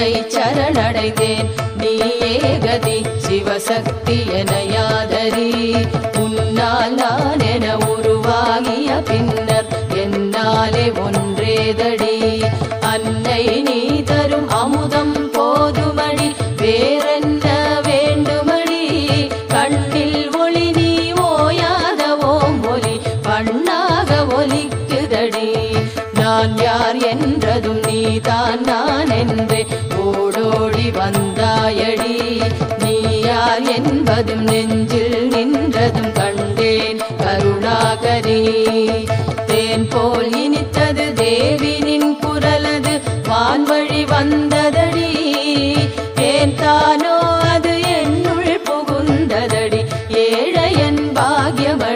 உன்னை சரணடைந்தேன். நீயே கதி சிவசக்தி என யாதரி உன்னால் நான் என உருவாகிய பின்னர் என்னாலே ஒன்றேதடி. அன்னை நீ தரும் அமுதம் போதுமடி வேறென்ன வேண்டுமடி? கண்ணில் ஒளி நீ ஓயாத ஓம் ஒலி பண்ணாக ஒலிக்குதடி. நான் யார் என்றதும் நீ தான் நான் என்று. ஓடோடி வந்தாயடி நீ யார் என்பதும் நெஞ்சில் நின்றதும் கண்டேன் கருணாகரி. தேன் போல் இனித்தது தேவினின் குரலது வான்வழி வந்ததடி. ஏன் தானோ அது என்னுள் புகுந்ததடி. ஏழையன் பாக்யவன்